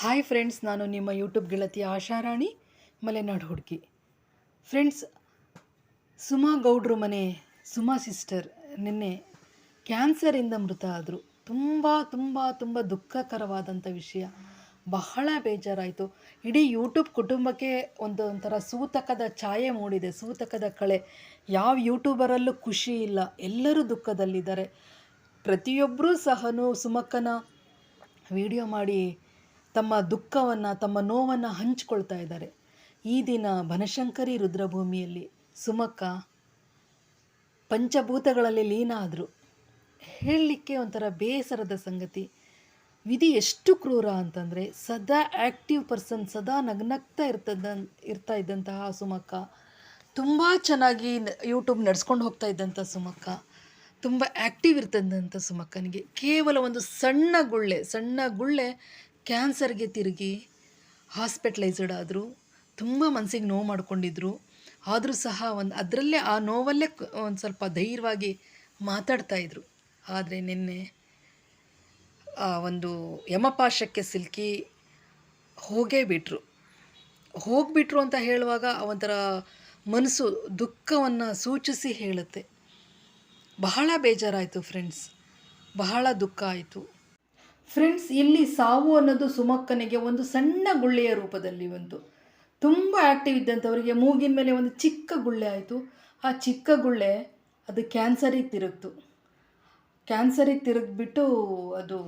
Hi friends, ನಾನು ನಿಮ್ಮ YouTube ಗೆಳತಿ ಆಶಾರಾಣಿ ಮಲೆನಾಡು ಹುಡುಗಿ. ಫ್ರೆಂಡ್ಸ್, ಸುಮಾ ಗೌಡ್ರು ಮನೆ, ಸುಮಾ ಸಿಸ್ಟರ್ ನಿನ್ನೆ ಕ್ಯಾನ್ಸರಿಂದ ಮೃತ ಆದರು. ತುಂಬ ತುಂಬ ತುಂಬ ದುಃಖಕರವಾದಂಥ ವಿಷಯ. ಬಹಳ ಬೇಜಾರಾಯಿತು. ಇಡೀ ಯೂಟ್ಯೂಬ್ ಕುಟುಂಬಕ್ಕೆ ಒಂದು ಒಂಥರ ಸೂತಕದ ಛಾಯೆ ಮೂಡಿದೆ, ಸೂತಕದ ಕಳೆ. ಯಾವ ಯೂಟ್ಯೂಬರಲ್ಲೂ ಖುಷಿ ಇಲ್ಲ, ಎಲ್ಲರೂ ದುಃಖದಲ್ಲಿದ್ದಾರೆ. ಪ್ರತಿಯೊಬ್ಬರೂ ಸಹನು ಸುಮಕ್ಕನ ವಿಡಿಯೋ ಮಾಡಿ ತಮ್ಮ ದುಃಖವನ್ನು, ತಮ್ಮ ನೋವನ್ನು ಹಂಚಿಕೊಳ್ತಾ ಇದ್ದಾರೆ. ಈ ದಿನ ಬನಶಂಕರಿ ರುದ್ರಭೂಮಿಯಲ್ಲಿ ಸುಮಕ್ಕ ಪಂಚಭೂತಗಳಲ್ಲಿ ಲೀನ ಆದರು ಹೇಳಲಿಕ್ಕೆ ಒಂಥರ ಬೇಸರದ ಸಂಗತಿ. ವಿಧಿ ಎಷ್ಟು ಕ್ರೂರ ಅಂತಂದರೆ, ಸದಾ ಆ್ಯಕ್ಟಿವ್ ಪರ್ಸನ್, ಸದಾ ನಗ್ನಗ್ತಾ ಇರ್ತದ, ಇರ್ತಾ ಇದ್ದಂತಹ ಸುಮಕ್ಕ. ತುಂಬ ಚೆನ್ನಾಗಿ ಯೂಟ್ಯೂಬ್ ನಡ್ಸ್ಕೊಂಡು ಹೋಗ್ತಾ ಇದ್ದಂಥ ಸುಮಕ್ಕ. ತುಂಬ ಆ್ಯಕ್ಟಿವ್ ಇರ್ತದಂಥ ಸುಮಕ್ಕನಿಗೆ. ಕೇವಲ ಒಂದು ಸಣ್ಣ ಗುಳ್ಳೆ ಸಣ್ಣ ಗುಳ್ಳೆ ಕ್ಯಾನ್ಸರ್ಗೆ ತಿರುಗಿ ಹಾಸ್ಪಿಟ್ಲೈಸ್ಡ್ ಆದರು ತುಂಬ ಮನಸ್ಸಿಗೆ ನೋವು ಮಾಡಿಕೊಂಡಿದ್ರು. ಆದರೂ ಸಹ ಒಂದು ಅದರಲ್ಲೇ ಆ ನೋವಲ್ಲೇ ಒಂದು ಸ್ವಲ್ಪ ಧೈರ್ಯವಾಗಿ ಮಾತಾಡ್ತಾಯಿದ್ರು ಆದರೆ ನಿನ್ನೆ ಆ ಒಂದು ಯಮಪಾಶಕ್ಕೆ ಸಿಲುಕಿ ಹೋಗೇ ಬಿಟ್ರು. ಹೋಗಿಬಿಟ್ರು ಅಂತ ಹೇಳುವಾಗ ಒಂಥರ ಮನಸ್ಸು ದುಃಖವನ್ನು ಸೂಚಿಸಿ ಹೇಳುತ್ತೆ. ಬಹಳ ಬೇಜಾರಾಯಿತು ಫ್ರೆಂಡ್ಸ್. ಬಹಳ ದುಃಖ ಆಯಿತು. ಫ್ರೆಂಡ್ಸ್, ಇಲ್ಲಿ ಸಾವು ಅನ್ನೋದು ಸುಮಕ್ಕನಿಗೆ ಒಂದು ಸಣ್ಣ ಗುಳ್ಳೆಯ ರೂಪದಲ್ಲಿ ಬಂತು. ತುಂಬ ಆ್ಯಕ್ಟಿವ್ ಇದ್ದಂಥವರಿಗೆ ಮೂಗಿನ ಮೇಲೆ ಒಂದು ಚಿಕ್ಕ ಗುಳ್ಳೆ ಆಯಿತು. ಆ ಚಿಕ್ಕ ಗುಳ್ಳೆ ಅದು ಕ್ಯಾನ್ಸರಿಗೆ ತಿರುಗ್ತು. ಕ್ಯಾನ್ಸರಿಗೆ ತಿರುಗಿಬಿಟ್ಟು ಅದು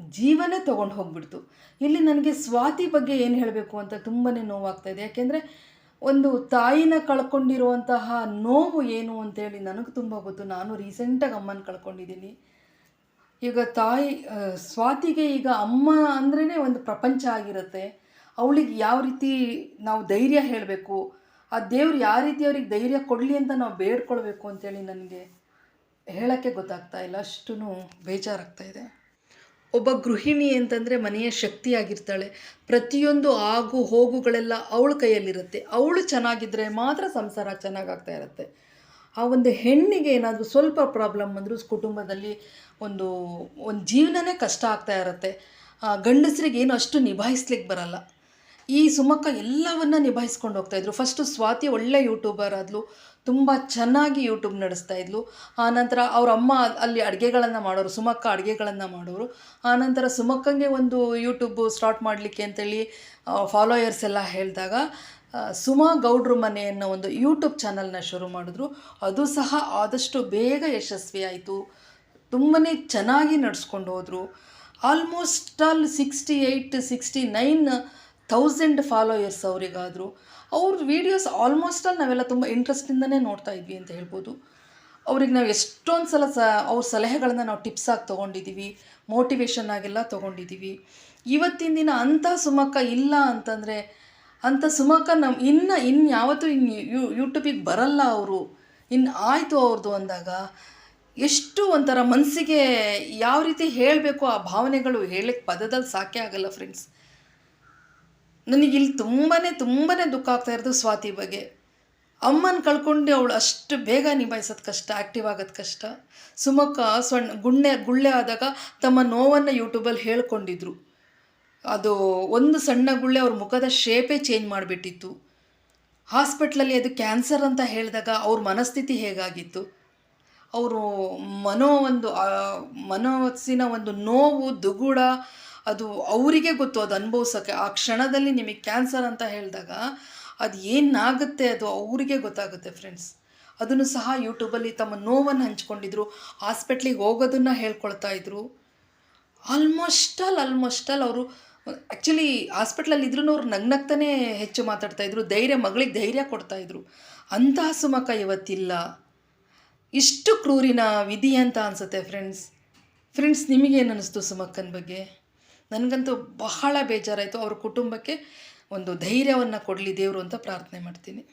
ಜೀವನೇ ತೊಗೊಂಡು ಹೋಗ್ಬಿಡ್ತು. ಇಲ್ಲಿ ನನಗೆ ಸ್ವಾತಿ ಬಗ್ಗೆ ಏನು ಹೇಳಬೇಕು ಅಂತ ತುಂಬಾ ನೋವಾಗ್ತಾ ಇದೆ. ಯಾಕೆಂದರೆ ಒಂದು ತಾಯಿನ ಕಳ್ಕೊಂಡಿರುವಂತಹ ನೋವು ಏನು ಅಂತೇಳಿ ನನಗೆ ತುಂಬ ಗೊತ್ತು. ನಾನು ರೀಸೆಂಟಾಗಿ ಅಮ್ಮನ ಕಳ್ಕೊಂಡಿದ್ದೀನಿ. ಈಗ ತಾಯಿ ಸ್ವಾತಿಗೆ ಈಗ ಅಮ್ಮ ಅಂದ್ರೇ ಒಂದು ಪ್ರಪಂಚ ಆಗಿರುತ್ತೆ. ಅವಳಿಗೆ ಯಾವ ರೀತಿ ನಾವು ಧೈರ್ಯ ಹೇಳಬೇಕು, ಆ ದೇವ್ರು ಯಾವ ರೀತಿ ಅವ್ರಿಗೆ ಧೈರ್ಯ ಕೊಡಲಿ ಅಂತ ನಾವು ಬೇಡ್ಕೊಳ್ಬೇಕು ಅಂತೇಳಿ ನನಗೆ ಹೇಳೋಕ್ಕೆ ಗೊತ್ತಾಗ್ತಾ ಇಲ್ಲ. ಅಷ್ಟು ಬೇಜಾರಾಗ್ತಾ ಇದೆ. ಒಬ್ಬ ಗೃಹಿಣಿ ಅಂತಂದರೆ ಮನೆಯ ಶಕ್ತಿಯಾಗಿರ್ತಾಳೆ. ಪ್ರತಿಯೊಂದು ಆಗು ಹೋಗುಗಳೆಲ್ಲ ಅವಳ ಕೈಯಲ್ಲಿರುತ್ತೆ. ಅವಳು ಚೆನ್ನಾಗಿದ್ದರೆ ಮಾತ್ರ ಸಂಸಾರ ಚೆನ್ನಾಗಾಗ್ತಾ ಇರುತ್ತೆ. ಆ ಒಂದು ಹೆಣ್ಣಿಗೆ ಏನಾದರೂ ಸ್ವಲ್ಪ ಪ್ರಾಬ್ಲಮ್ ಅಂದರೂ ಕುಟುಂಬದಲ್ಲಿ ಒಂದು ಒಂದು ಜೀವನನೇ ಕಷ್ಟ ಆಗ್ತಾ ಇರುತ್ತೆ. ಗಂಡಸರಿಗೆ ಏನು ಅಷ್ಟು ನಿಭಾಯಿಸ್ಲಿಕ್ಕೆ ಬರಲ್ಲ. ಈ ಸುಮಕ್ಕ ಎಲ್ಲವನ್ನ ನಿಭಾಯಿಸ್ಕೊಂಡು ಹೋಗ್ತಾಯಿದ್ರು ಫಸ್ಟು ಸ್ವಾತಿ ಒಳ್ಳೆ ಯೂಟ್ಯೂಬರ್ ಆದಲು, ತುಂಬ ಚೆನ್ನಾಗಿ ಯೂಟ್ಯೂಬ್ ನಡೆಸ್ತಾ ಇದ್ಲು. ಆನಂತರ ಅವ್ರ ಅಮ್ಮ ಅಲ್ಲಿ ಅಡುಗೆಗಳನ್ನು ಮಾಡೋರು, ಸುಮಕ್ಕ ಅಡುಗೆಗಳನ್ನು ಮಾಡೋರು. ಆನಂತರ ಸುಮಕ್ಕಂಗೆ ಒಂದು ಯೂಟ್ಯೂಬ್ ಸ್ಟಾರ್ಟ್ ಮಾಡಲಿಕ್ಕೆ ಅಂತೇಳಿ ಫಾಲೋಯರ್ಸ್ ಎಲ್ಲ ಹೇಳಿದಾಗ ಸುಮಾ ಗೌಡ್ರ ಮನೆ ಅನ್ನೋ ಒಂದು ಯೂಟ್ಯೂಬ್ ಚಾನಲ್ನ ಶುರು ಮಾಡಿದ್ರು. ಅದು ಸಹ ಆದಷ್ಟು ಬೇಗ ಯಶಸ್ವಿ ಆಯಿತು ತುಂಬಾ ಚೆನ್ನಾಗಿ ನಡೆಸ್ಕೊಂಡು ಹೋದರು. Almost all sixty eight sixty nine thousand followers ಅವರಿಗಾದರು. ಅವ್ರ ವೀಡಿಯೋಸ್ ಆಲ್ಮೋಸ್ಟ್ ಆಲ್ ನಾವೆಲ್ಲ ತುಂಬ ಇಂಟ್ರೆಸ್ಟಿಂದನೇ ನೋಡ್ತಾ ಇದ್ವಿ ಅಂತ ಹೇಳ್ಬೋದು. ಅವ್ರಿಗೆ ನಾವು ಎಷ್ಟೊಂದು ಸಲ ಸ, ಅವ್ರ ಸಲಹೆಗಳನ್ನು ನಾವು ಟಿಪ್ಸಾಗಿ ತೊಗೊಂಡಿದ್ದೀವಿ ಮೋಟಿವೇಶನ್ ಆಗೆಲ್ಲ ತೊಗೊಂಡಿದ್ದೀವಿ ಇವತ್ತಿನ ದಿನ ಅಂಥ ಸುಮಕ್ಕ ಇಲ್ಲ ಅಂತಂದರೆ ಅಂಥ ಸುಮಕ ನಮ್ಮ ಇನ್ನು ಇನ್ನು ಯಾವತ್ತೂ ಇನ್ನು ಯೂ ಯೂಟ್ಯೂಬಿಗೆ ಬರಲ್ಲ ಅವರು. ಇನ್ನು ಆಯಿತು ಅವ್ರದ್ದು ಅಂದಾಗ ಎಷ್ಟು ಒಂಥರ ಮನಸ್ಸಿಗೆ ಯಾವ ರೀತಿ ಹೇಳಬೇಕು ಆ ಭಾವನೆಗಳು ಹೇಳಕ್ಕೆ ಪದದಲ್ಲಿ ಸಾಕೆ ಆಗಲ್ಲ ಫ್ರೆಂಡ್ಸ್ ನನಗಿಲ್ಲಿ ತುಂಬಾ ತುಂಬಾ ದುಃಖ ಆಗ್ತಾ ಇರೋದು ಸ್ವಾತಿ ಬಗ್ಗೆ. ಅಮ್ಮನ ಕಳ್ಕೊಂಡು ಅವಳು ಅಷ್ಟು ಬೇಗ ನಿಭಾಯಿಸೋದು ಕಷ್ಟ ಆ್ಯಕ್ಟಿವ್ ಆಗೋದು ಕಷ್ಟ. ಸುಮಕ್ಕ ಸಣ್ಣ ಗುಣ್ಣೆ, ಗುಳ್ಳೆ ಆದಾಗ ತಮ್ಮ ನೋವನ್ನು ಯೂಟ್ಯೂಬಲ್ಲಿ ಹೇಳ್ಕೊಂಡಿದ್ರು. ಅದು ಒಂದು ಸಣ್ಣ ಗುಳ್ಳೆ ಅವ್ರ ಮುಖದ ಶೇಪೇ ಚೇಂಜ್ ಮಾಡಿಬಿಟ್ಟಿತ್ತು. ಹಾಸ್ಪಿಟ್ಲಲ್ಲಿ ಅದು ಕ್ಯಾನ್ಸರ್ ಅಂತ ಹೇಳಿದಾಗ ಅವ್ರ ಮನಸ್ಥಿತಿ ಹೇಗಾಗಿತ್ತು? ಅವರು ಮನೋ ಒಂದು ಮನಸ್ಸಿನ ಒಂದು ನೋವು, ದುಗುಡ, ಅದು ಅವರಿಗೆ ಗೊತ್ತು, ಅದು ಅನುಭವಿಸೋಕ್ಕೆ ಆ ಕ್ಷಣದಲ್ಲಿ ನಿಮಗೆ ಕ್ಯಾನ್ಸರ್ ಅಂತ ಹೇಳಿದಾಗ ಅದು ಏನಾಗುತ್ತೆ ಅದು ಅವರಿಗೆ ಗೊತ್ತಾಗುತ್ತೆ ಫ್ರೆಂಡ್ಸ್ ಅದನ್ನು ಸಹ ಯೂಟ್ಯೂಬಲ್ಲಿ ತಮ್ಮ ನೋವನ್ನು ಹಂಚ್ಕೊಂಡಿದ್ರು ಹಾಸ್ಪಿಟ್ಲಿಗೆ ಹೋಗೋದನ್ನು ಹೇಳ್ಕೊಳ್ತಾ ಇದ್ರು. ಆಲ್ಮೋಸ್ಟ್ ಆಲ್ ಆಲ್ಮೋಸ್ಟ್ ಆಲ್ ಅವರು ಆ್ಯಕ್ಚುಲಿ ಹಾಸ್ಪಿಟ್ಲಲ್ಲಿ ಇದ್ರೂ ಅವ್ರು ನಗ್ನಗ್ತಾನೆ ಹೆಚ್ಚು ಮಾತಾಡ್ತಾಯಿದ್ರು ಧೈರ್ಯ, ಮಗಳಿಗೆ ಧೈರ್ಯ ಕೊಡ್ತಾಯಿದ್ರು ಅಂತಹ ಸುಮಕ ಇವತ್ತಿಲ್ಲ. ಇಷ್ಟು ಕ್ರೂರಿನ ವಿಧಿ ಅಂತ ಅನಿಸುತ್ತೆ ಫ್ರೆಂಡ್ಸ್ ಫ್ರೆಂಡ್ಸ್ ನಿಮಗೇನು ಅನ್ನಿಸ್ತು ಸುಮಕ್ಕನ ಬಗ್ಗೆ? ನನಗಂತೂ ಬಹಳ ಬೇಜಾರಾಯಿತು. ಅವ್ರ ಕುಟುಂಬಕ್ಕೆ ಒಂದು ಧೈರ್ಯವನ್ನು ಕೊಡಲಿ ದೇವರು ಅಂತ ಪ್ರಾರ್ಥನೆ ಮಾಡ್ತೀನಿ.